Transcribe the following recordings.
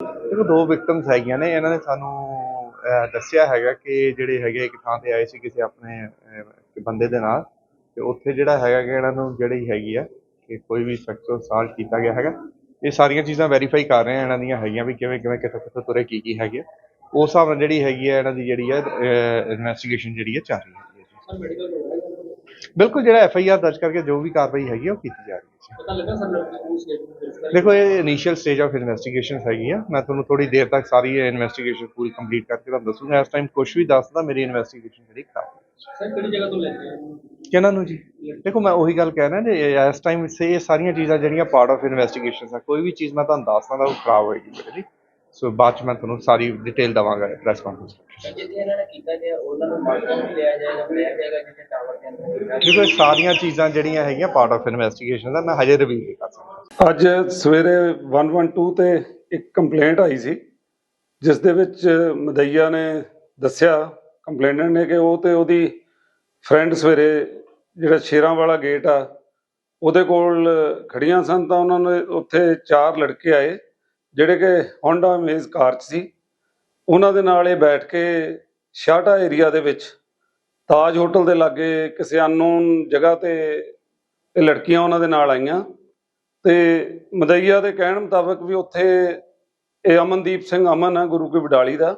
ਦੇਖੋ, ਦੋ ਵਿਕਟਮਸ ਹੈਗੀਆਂ ਨੇ। ਇਹਨਾਂ ਨੇ ਸਾਨੂੰ ਦੱਸਿਆ ਹੈਗਾ ਕਿ ਜਿਹੜੇ ਹੈਗੇ ਇੱਕ ਥਾਂ ਤੇ ਆਏ ਸੀ ਕਿਸੇ ਆਪਣੇ ਬੰਦੇ ਦੇ ਨਾਲ। ਤੇ ਉੱਥੇ ਜਿਹੜਾ ਹੈਗਾ ਕਿ ਇਹਨਾਂ ਨੂੰ ਜਿਹੜੀ ਹੈਗੀ ਆ ਕਿ ਕੋਈ ਵੀ ਸੈਕਸੁਅਲ ਅਸਾਲਟ ਕੀਤਾ ਗਿਆ ਹੈਗਾ। ਇਹ ਸਾਰੀਆਂ ਚੀਜ਼ਾਂ ਵੈਰੀਫਾਈ ਕਰ ਰਹੇ ਆ ਇਹਨਾਂ ਦੀਆਂ ਹੈਗੀਆਂ ਵੀ ਕਿਵੇਂ ਕਿਵੇਂ, ਕਿੱਥੋਂ ਕਿੱਥੋਂ ਤੁਰੇ, ਕੀ ਕੀ ਹੈਗੇ ਆ। ਉਸ ਹਿਸਾਬ ਨਾਲ ਜਿਹੜੀ ਹੈਗੀ ਹੈ ਇਹਨਾਂ ਦੀ ਜਿਹੜੀ ਹੈ ਇਨਵੈਸਟੀਗੇਸ਼ਨ ਜਿਹੜੀ ਹੈ ਚੱਲ ਰਹੀ ਹੈ। ਬਿਲਕੁਲ ਜਿਹੜਾ ਐਫ ਆਈ ਆਰ ਦਰਜ ਕਰਕੇ ਜੋ ਵੀ ਕਾਰਵਾਈ ਹੈਗੀ ਆ ਉਹ ਕੀਤੀ ਜਾ ਰਹੀ ਹੈ ਪਤਾ ਲੱਗਾ ਸਰ ਲੜਕੀ ਨੂੰ ਸਟੇਟਮੈਂਟ ਦੇਖੋ ਇਹ ਇਨੀਸ਼ੀਅਲ ਸਟੇਜ ਆਫ ਇਨਵੈਸਟੀਗੇਸ਼ਨ ਹੈਗੀ ਆ। ਮੈਂ ਤੁਹਾਨੂੰ ਥੋੜੀ ਦੇਰ ਤੱਕ ਸਾਰੀ ਇਨਵੈਸਟੀਗੇਸ਼ਨ ਪੂਰੀ ਕੰਪਲੀਟ ਕਰਕੇ ਤੁਹਾਨੂੰ ਦੱਸੂਗਾ। ਇਸ ਟਾਈਮ ਕੁਝ ਵੀ ਦੱਸਦਾ ਮੇਰੀ ਇਨਵੈਸਟੀਗੇਸ਼ਨ ਜਿਹੜੀ ਖਰਾਬ ਹੈ ਸਰ ਕਿਹੜੀ ਜਗ੍ਹਾ ਤੋਂ ਲੈ ਕੇ ਆਏ ਹੋ? ਕਿਹਨਾਂ ਨੂੰ ਜੀ? ਦੇਖੋ ਮੈਂ ਉਹੀ ਗੱਲ ਕਹਿ ਰਿਹਾ ਜੀ ਇਸ ਟਾਈਮ ਸੇ ਇਹ ਸਾਰੀਆਂ ਚੀਜ਼ਾਂ ਜਿਹੜੀਆਂ ਪਾਰਟ ਆਫ ਇਨਵੈਸਟੀਗੇਸ਼ਨ ਆ ਕੋਈ ਵੀ ਚੀਜ਼ ਮੈਂ ਤੁਹਾਨੂੰ ਦੱਸਦਾ ਤਾਂ ਉਹ ਖਰਾਬ ਹੋਏਗੀ ਮੇਰੇ ਸੋ ਬਾਅਦ ਚ ਮੈਂ ਤੁਹਾਨੂੰ ਸਾਰੀ ਡਿਟੇਲ ਦਵਾਂਗਾ ਪ੍ਰੈਸ ਕਾਨਫਰੰਸ ਜਿੱਥੇ ਇਹਨਾਂ ਨੇ ਕੀਤਾ ਗਿਆ ਉਹਨਾਂ ਨੂੰ ਮਾਰਕਾ ਵੀ ਲਿਆ ਜਾਏਗਾ ਲਿਆ ਜਾਏਗਾ ਜਿੱਥੇ ਟਾਵਰ ਦੇ ਅੰਦਰ ਕੀਤਾ ਦੇਖੋ ਇਹ ਸਾਰੀਆਂ ਚੀਜ਼ਾਂ ਜਿਹੜੀਆਂ ਹੈਗੀਆਂ ਪਾਰਟ ਆਫ ਇਨਵੈਸਟੀਗੇਸ਼ਨ ਦਾ ਮੈਂ ਹਜੇ ਰਿਵੀਲ ਨਹੀਂ ਕਰ ਸਕਦਾ। ਅੱਜ ਸਵੇਰੇ 112 ਤੇ ਇੱਕ ਕੰਪਲੇਂਟ ਆਈ ਸੀ ਜਿਸ ਦੇ ਵਿੱਚ ਮਦਈਆ ਨੇ ਦੱਸਿਆ ਕੰਪਲੇਨੈਂਟ ਨੇ ਕਿ ਉਹ ਤੇ ਉਹਦੀ ਫਰੈਂਡ ਸਵੇਰੇ ਜਿਹੜਾ ਸ਼ੇਰਾਂ ਵਾਲਾ ਗੇਟ ਆ ਉਹਦੇ ਕੋਲ ਖੜੀਆਂ ਸਨ ਤਾਂ ਉਹਨਾਂ ਨੇ ਉੱਥੇ ਚਾਰ ਲੜਕੇ ਆਏ। ਜਿਹੜੇ ਕਿ ਹੋਂਡਾ ਅਮੇਜ਼ ਕਾਰ 'ਚ ਸੀ, ਉਹਨਾਂ ਦੇ ਨਾਲ ਇਹ ਬੈਠ ਕੇ ਸ਼ਾਟਾ ਏਰੀਆ ਦੇ ਵਿੱਚ ਤਾਜ ਹੋਟਲ ਦੇ ਲਾਗੇ ਕਿਸੇ ਅਨਨੋਨ ਜਗ੍ਹਾ ਤੇ ਇਹ ਲੜਕੀਆਂ ਉਹਨਾਂ ਦੇ ਨਾਲ ਆਈਆਂ ਤੇ ਮਦਈਆ ਦੇ ਕਹਿਣ ਮੁਤਾਬਕ ਵੀ ਉੱਥੇ ਇਹ ਅਮਨਦੀਪ ਸਿੰਘ ਅਮਨ ਹੈ, ਗੁਰੂ ਕੀ ਵਡਾਲੀ ਦਾ,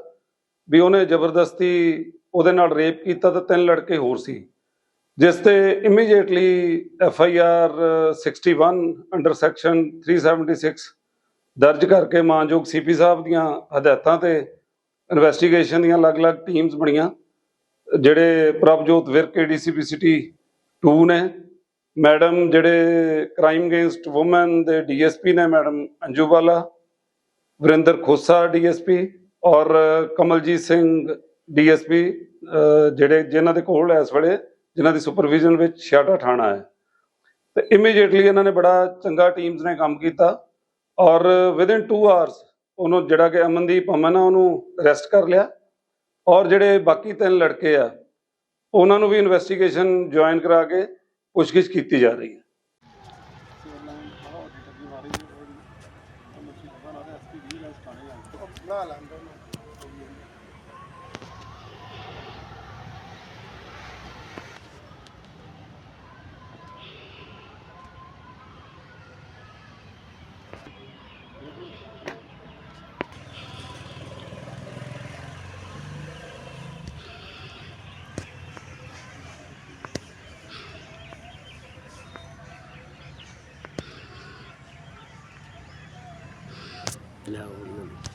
ਵੀ ਉਹਨੇ ਜ਼ਬਰਦਸਤੀ ਉਹਦੇ ਨਾਲ ਰੇਪ ਕੀਤਾ ਤੇ ਤਿੰਨ ਲੜਕੇ ਹੋਰ ਸੀ, ਜਿਸ ਤੇ immediately F I R 61 under section 376 ਦਰਜ ਕਰਕੇ ਮਾਨਯੋਗ ਸੀਪੀ ਸਾਹਿਬ ਦੀਆਂ ਹਦਾਇਤਾਂ ਤੇ ਇਨਵੈਸਟੀਗੇਸ਼ਨ ਦੀਆਂ ਅਲੱਗ-ਅਲੱਗ ਟੀਮਸ ਬਣੀਆਂ, ਜਿਹੜੇ ਪ੍ਰਭਜੋਤ ਵਿਰਕ ਏਡੀਸੀਪੀ ਸਿਟੀ 2 ਨੇ, ਮੈਡਮ ਜਿਹੜੇ ਕ੍ਰਾਈਮ ਅਗੇਂਸਟ ਔਮਨ ਦੇ ਡੀਐਸਪੀ ਨੇ, ਮੈਡਮ ਅੰਜੂ ਬਾਲਾ, ਵਰਿੰਦਰ ਖੋਸਾ ਡੀਐਸਪੀ ਔਰ ਕਮਲਜੀਤ ਸਿੰਘ ਡੀਐਸਪੀ ਜਿਹੜੇ ਜਿਨ੍ਹਾਂ ਦੇ ਕੋਲ ਇਸ ਵੇਲੇ, ਜਿਨ੍ਹਾਂ ਦੀ ਸੁਪਰਵਿਜ਼ਨ ਵਿੱਚ ਛਿਆਟਾ ਥਾਣਾ ਹੈ। ਤੇ ਇਮੀਡੀਏਟਲੀ ਇਹਨਾਂ ਨੇ ਬੜਾ ਚੰਗਾ ਟੀਮਸ ਨੇ ਕੰਮ ਕੀਤਾ। ਔਰ ਵਿਦਿਨ 2 ਆਵਰਸ ਉਹਨੂੰ ਜਿਹੜਾ ਕਿ ਅਮਨਦੀਪ ਅਮਨ ਆ ਉਹਨੂੰ ਅਰੈਸਟ ਕਰ ਲਿਆ। ਔਰ ਜਿਹੜੇ ਬਾਕੀ ਤਿੰਨ ਲੜਕੇ ਆ ਉਹਨਾਂ ਨੂੰ ਵੀ ਇਨਵੈਸਟੀਗੇਸ਼ਨ ਜੁਆਇਨ ਕਰਾ ਕੇ ਪੁੱਛਗਿੱਛ ਕੀਤੀ ਜਾ ਰਹੀ ਹੈ। la voluntad.